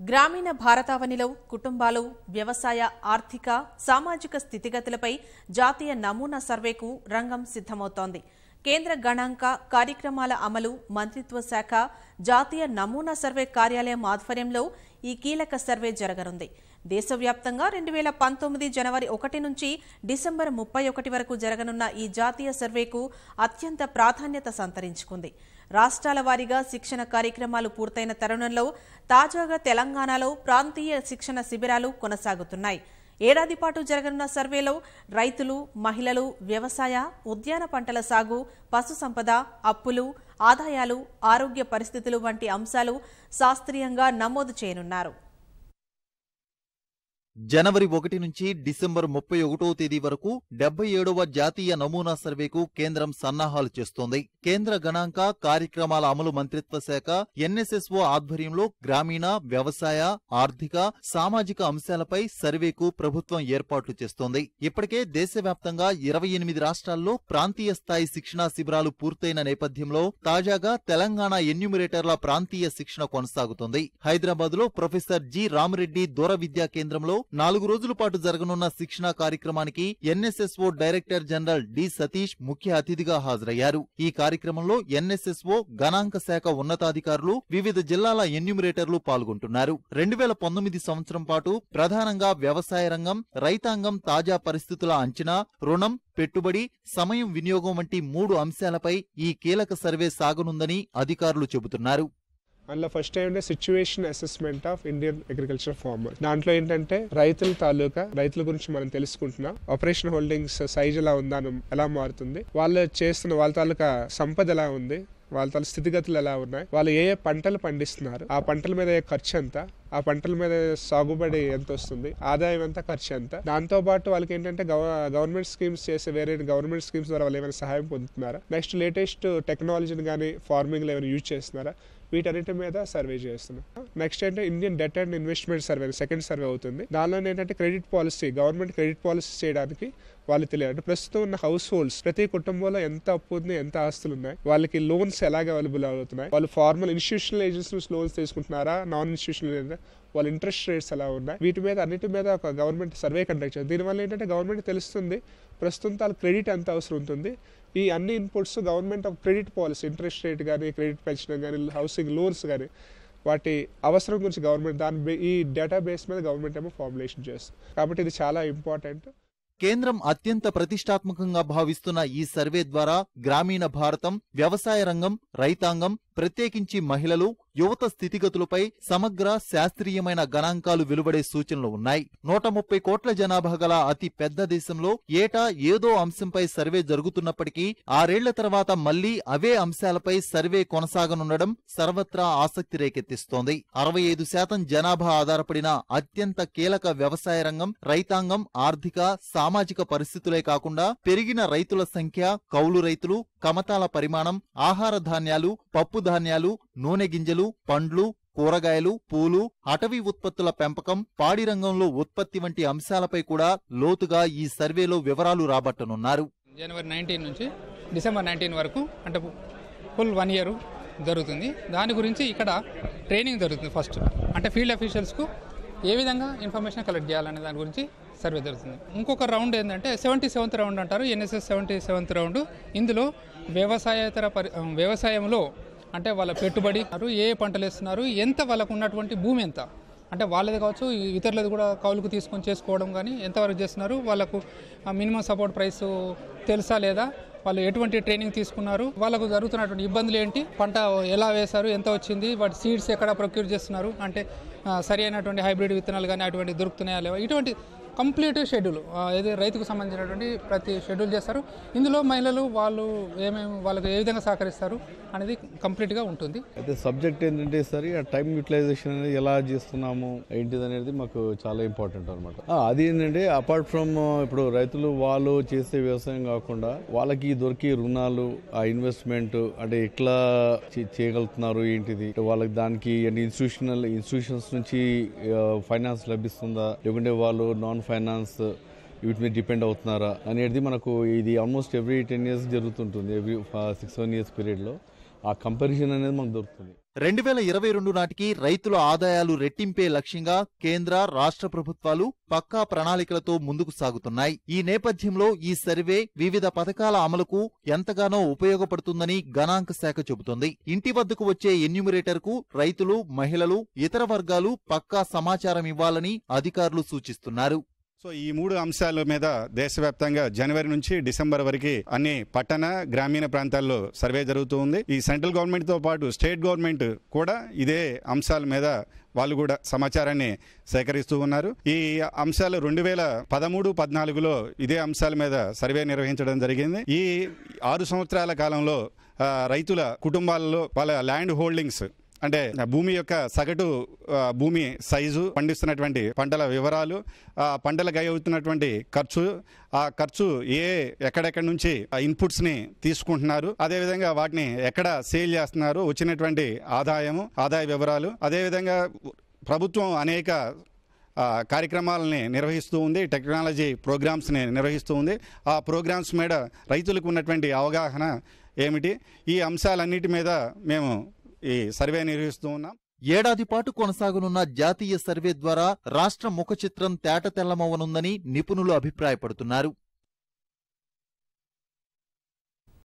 గ్రామీణ భారతావనిలో కుటుంబాలు వ్యవసాయ ఆర్థిక సామాజిక స్థితిగతులపై జాతీయ నమూనా సర్వేకు రంగం సిద్దమవుతోంది కేంద్ర గణాంక కార్యక్రమాల అమలు మంత్రిత్వ శాఖ జాతీయ నమూనా సర్వే కార్యాలయం ఆధ్వర్యంలో ఈ కీలక సర్వే జరగనుంది. దేశవ్యాప్తంగా రెండు వేల పంతొమ్మిది జనవరి ఒకటి నుంచి డిసెంబర్ ముప్పై ఒకటి వరకు జరగనున్న ఈ జాతీయ సర్వేకు అత్యంత ప్రాధాన్యత సంతరించుకుంది. రాష్ట్రాల వారీగా శిక్షణ కార్యక్రమాలు పూర్తయిన తరుణంలో తాజాగా తెలంగాణలో ప్రాంతీయ శిక్షణ శిబిరాలు కొనసాగుతున్నాయి. ఏడాది పాటు జరగనున్న సర్వేలో రైతులు మహిళలు వ్యవసాయ ఉద్యాన పంటల సాగు పశు సంపద అప్పులు ఆదాయాలు ఆరోగ్య పరిస్థితులు వంటి అంశాలు శాస్త్రీయంగా నమోదు చేయనున్నారు. జనవరి ఒకటి నుంచి డిసెంబర్ ముప్పై ఒకటో తేదీ వరకు డెబ్బై ఏడవ జాతీయ నమూనా సర్వేకు కేంద్రం సన్నాహాలు చేస్తోంది. కేంద్ర గణాంక కార్యక్రమాల అమలు మంత్రిత్వ శాఖ ఎన్ఎస్ఎస్ఓ ఆధ్వర్యంలో గ్రామీణ వ్యవసాయ ఆర్థిక సామాజిక అంశాలపై సర్వేకు ప్రభుత్వం ఏర్పాట్లు చేస్తోంది. ఇప్పటికే దేశవ్యాప్తంగా ఇరవై ఎనిమిది రాష్ట్రాల్లో ప్రాంతీయ స్థాయి శిక్షణా శిబిరాలు పూర్తయిన నేపథ్యంలో తాజాగా తెలంగాణ ఎన్యూమిరేటర్ల ప్రాంతీయ శిక్షణ కొనసాగుతోంది. హైదరాబాద్లో ప్రొఫెసర్ జి. రామరెడ్డి దూర విద్యా కేంద్రంలో నాలుగు రోజుల పాటు జరగనున్న శిక్షణా కార్యక్రమానికి NSSO director general D Satish ముఖ్య అతిథిగా హాజరయ్యారు. ఈ కార్యక్రమంలో ఎన్ఎస్ఎస్ఓ గణాంక శాఖ ఉన్నతాధికారులు వివిధ జిల్లాల ఎన్యూమిరేటర్లు పాల్గొంటున్నారు. రెండు వేల పంతొమ్మిది సంవత్సరం పాటు ప్రధానంగా వ్యవసాయ రంగం రైతాంగం తాజా పరిస్థితుల అంచనా రుణం పెట్టుబడి సమయం వినియోగం వంటి మూడు అంశాలపై ఈ కీలక సర్వే సాగనుందని అధికారులు చెబుతున్నారు. అందులో ఫస్ట్ ఏంటంటే situation assessment of Indian agriculture farmer దాంట్లో ఏంటంటే రైతుల తాలూకా రైతుల గురించి మనం తెలుసుకుంటున్నాం ఆపరేషన్ హోల్డింగ్స్ సైజ్ ఎలా ఉందా ఎలా మారుతుంది వాళ్ళు చేస్తున్న వాళ్ళ తాలూకా సంపద ఎలా ఉంది వాళ్ళ తల స్థితిగతులు ఎలా ఉన్నాయి వాళ్ళు ఏ ఏ పంటలు పండిస్తున్నారు ఆ పంటల మీద ఖర్చు ఎంత ఆ పంటల మీద సాగుబడి ఎంత వస్తుంది ఆదాయం ఎంత ఖర్చు ఎంత. దాంతో పాటు వాళ్ళకి ఏంటంటే గవర్నమెంట్ స్కీమ్స్ చేసే వేరే గవర్నమెంట్ స్కీమ్స్ ద్వారా వాళ్ళు ఏమైనా సహాయం పొందుతున్నారా? నెక్స్ట్ లేటెస్ట్ టెక్నాలజీని కానీ ఫార్మింగ్లో ఏమైనా యూజ్ చేస్తున్నారా? వీటన్నిటి మీద సర్వే చేస్తున్నాం. నెక్స్ట్ ఏంటంటే Indian debt and investment survey second survey అవుతుంది. దానిలో ఏంటంటే credit policy government credit policy చేయడానికి వాళ్ళు తెలియదు. అంటే ప్రస్తుతం ఉన్న హౌస్ హోల్డ్స్ ప్రతి కుటుంబంలో ఎంత అప్పు ఉంది ఎంత ఆస్తులు ఉన్నాయి వాళ్ళకి లోన్స్ ఎలాగ అవైలబుల్ అవుతున్నాయి వాళ్ళు ఫార్మల్ ఇన్స్టిట్యూషనల్ ఏజెన్సీస్ లోన్స్ తీసుకుంటున్నారా నాన్ ఇన్స్టిట్యూషనల్ వాళ్ళ ఇంట్రెస్ట్ రేట్స్ ఎలా ఉన్నాయి వీటి మీద అన్నిటి మీద ఒక గవర్నమెంట్ సర్వే కండక్ట్ చేస్తుంది దీనివల్ల ఏంటంటే గవర్నమెంట్ తెలుస్తుంది ప్రస్తుతం వాళ్ళ క్రెడిట్ ఎంత అవసరం ఉంటుంది ఈ అన్ని inputs government of credit policy interest rate కానీ క్రెడిట్ పెంచడం కానీ హౌసింగ్ లోన్స్ కానీ వాటి అవసరం గురించి గవర్నమెంట్ దాని ఈ డేటాబేస్ మీద గవర్నమెంట్ ఏమో ఫార్ములేషన్ చేస్తుంది. కాబట్టి ఇది చాలా ఇంపార్టెంట్ కేంద్రం అత్యంత ప్రతిష్టాత్మకంగా భావిస్తున్న ఈ సర్వే ద్వారా గ్రామీణ భారతం వ్యవసాయ రంగం రైతాంగం ప్రత్యేకించి మహిళలు యువత స్థితిగతులపై సమగ్ర శాస్త్రీయమైన గణాంకాలు వెలువడే సూచనలు ఉన్నాయి. నూట ముప్పై కోట్ల జనాభా గల అతి పెద్ద దేశంలో ఏటా ఏదో అంశంపై సర్వే జరుగుతున్నప్పటికీ ఆరేళ్ళ తర్వాత మళ్ళీ అవే అంశాలపై సర్వే కొనసాగనుండడం సర్వత్రా ఆసక్తి రేకెత్తిస్తోంది. అరవై ఐదు శాతం జనాభా ఆధారపడిన అత్యంత కీలక వ్యవసాయ రంగం రైతాంగం ఆర్థిక సామాజిక పరిస్థితులే కాకుండా పెరిగిన రైతుల సంఖ్య కౌలు రైతులు కమతాల పరిమాణం ఆహార ధాన్యాలు పప్పు ధాన్యాలు నూనె గింజలు పండ్లు కూరగాయలు పూలు అటవీ ఉత్పత్తుల పెంపకం పాడి రంగంలో ఉత్పత్తి వంటి అంశాలపై కూడా లోతుగా ఈ సర్వేలో వివరాలు రాబట్టనున్నారు. జనవరి నైన్టీన్ నుంచి డిసెంబర్ నైన్టీన్ వరకు అంటే ఫుల్ వన్ ఇయర్ జరుగుతుంది. దాని గురించి ఇక్కడ ట్రైనింగ్ జరుగుతుంది ఫస్ట్. అంటే ఫీల్డ్ అఫీషియల్స్కు ఏ విధంగా ఇన్ఫర్మేషన్ కలెక్ట్ చేయాలనే దాని గురించి సర్వే జరుగుతుంది. ఇంకొక రౌండ్ ఏంటంటే సెవెంటీ సెవెంత్ రౌండ్ అంటారు. NSS seventy seventh round. ఇందులో వ్యవసాయేతర పరి వ్యవసాయంలో అంటే వాళ్ళ పెట్టుబడి ఏ పంటలు వేస్తున్నారు ఎంత వాళ్ళకు ఉన్నటువంటి భూమి ఎంత? అంటే వాళ్ళది కావచ్చు ఇతరులది కూడా కౌలుకు తీసుకొని చేసుకోవడం కానీ ఎంతవరకు చేస్తున్నారు వాళ్ళకు మినిమం సపోర్ట్ ప్రైస్ తెలుసా లేదా? వాళ్ళు ఎటువంటి ట్రైనింగ్ తీసుకున్నారు? వాళ్ళకు జరుగుతున్నటువంటి ఇబ్బందులు ఏంటి? పంట ఎలా వేశారు? ఎంత వచ్చింది? వాటి సీడ్స్ ఎక్కడ ప్రొక్యూర్ చేస్తున్నారు? అంటే సరి అయినటువంటి హైబ్రిడ్ విత్తనాలు కానీ అటువంటి దొరుకుతున్నాయా లేవా? ఇటువంటి కంప్లీట్ షెడ్యూల్ ఏది రైతుకు సంబంధించినటువంటి ప్రతి షెడ్యూల్ చేస్తారు. ఇందులో మహిళలు వాళ్ళు ఏమేమి వాళ్ళకి ఏ విధంగా సహకరిస్తారు అనేది కంప్లీట్గా ఉంటుంది. అయితే సబ్జెక్ట్ ఏంటంటే సరే ఆ టైం యూటిలైజేషన్ అనేది ఎలా చేస్తున్నాము ఏంటిది అనేది మాకు చాలా ఇంపార్టెంట్ అనమాట అది ఏంటంటే అపార్ట్ ఫ్రమ్ ఇప్పుడు రైతులు వాళ్ళు చేసే వ్యవసాయం కాకుండా వాళ్ళకి దొరికే రుణాలు ఆ ఇన్వెస్ట్మెంట్ అంటే ఎట్లా చేయగలుగుతున్నారు ఏంటిది? వాళ్ళకి దానికి ఇన్స్టిట్యూషనల్ ఇన్స్టిట్యూషన్స్ నుంచి ఫైనాన్స్ లభిస్తుందా? లేకుంటే వాళ్ళు నాన్ ఫైనాన్స్ వీటి మీద డిపెండ్ అవుతున్నారా అనేది మనకు ఇది ఆల్మోస్ట్ ఎవ్రీ టెన్ ఇయర్స్ జరుగుతుంటుంది ఎవ్రీ సిక్స్ సెవెన్ ఇయర్స్ పీరియడ్లో. ఆ కంపారిజన్ అనేది మనకు దొరుకుతుంది. రెండు వేల ఇరవై రెండు నాటికి రైతుల ఆదాయాలు రెట్టింపే లక్ష్యంగా కేంద్ర రాష్ట్ర ప్రభుత్వాలు పక్కా ప్రణాళికలతో ముందుకు సాగుతున్నాయి. ఈ నేపథ్యంలో ఈ సర్వే వివిధ పథకాల అమలుకు ఎంతగానో ఉపయోగపడుతుందని గణాంక శాఖ చెబుతోంది. ఇంటి వద్దకు వచ్చే ఎన్యూమరేటర్కు రైతులు మహిళలు ఇతర వర్గాలు పక్కా సమాచారం ఇవ్వాలని అధికారులు సూచిస్తున్నారు. సో ఈ మూడు అంశాల మీద దేశవ్యాప్తంగా జనవరి నుంచి డిసెంబర్ వరకు అన్ని పట్టణ గ్రామీణ ప్రాంతాల్లో సర్వే జరుగుతూ ఉంది. ఈ సెంట్రల్ గవర్నమెంట్తో పాటు స్టేట్ గవర్నమెంట్ కూడా ఇదే అంశాల మీద వాళ్ళు కూడా సమాచారాన్ని సేకరిస్తూ ఉన్నారు. ఈ అంశాలు రెండు వేల పదమూడు పద్నాలుగులో ఇదే అంశాల మీద సర్వే నిర్వహించడం జరిగింది. ఈ ఆరు సంవత్సరాల కాలంలో రైతుల కుటుంబాలలో వాళ్ళ ల్యాండ్ హోల్డింగ్స్ అంటే భూమి యొక్క సగటు భూమి సైజు పండిస్తున్నటువంటి పంటల వివరాలు ఆ పంటలకు అవుతున్నటువంటి ఖర్చు ఆ ఖర్చు ఏ ఎక్కడెక్కడి నుంచి ఆ తీసుకుంటున్నారు అదేవిధంగా వాటిని ఎక్కడ సేల్ చేస్తున్నారు వచ్చినటువంటి ఆదాయము ఆదాయ వివరాలు అదేవిధంగా ప్రభుత్వం అనేక కార్యక్రమాలని నిర్వహిస్తూ ఉంది టెక్నాలజీ ప్రోగ్రామ్స్ని నిర్వహిస్తూ ఉంది. ఆ ప్రోగ్రామ్స్ మీద రైతులకు ఉన్నటువంటి అవగాహన ఏమిటి? ఈ అంశాలన్నిటి మీద మేము ఈ సర్వే నిర్వహిస్తూ ఉన్నాం. ఏడాది పాటు కొనసాగనున్న జాతీయ సర్వే ద్వారా రాష్ట్ర ముఖ చిత్రం తేటతెల్లమవనుందని నిపుణులు అభిప్రాయపడుతున్నారు.